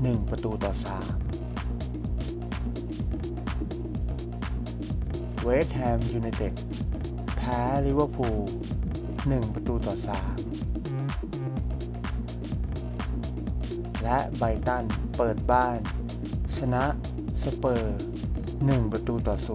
1 ประตูต่อ 3 เวสต์แฮมยูไนเต็ดแพ้ลิเวอร์พูล1 ประตูต่อ 3 และไบตันเปิดบ้าน ชนะสเปอร์ 1 ประตูต่อ 0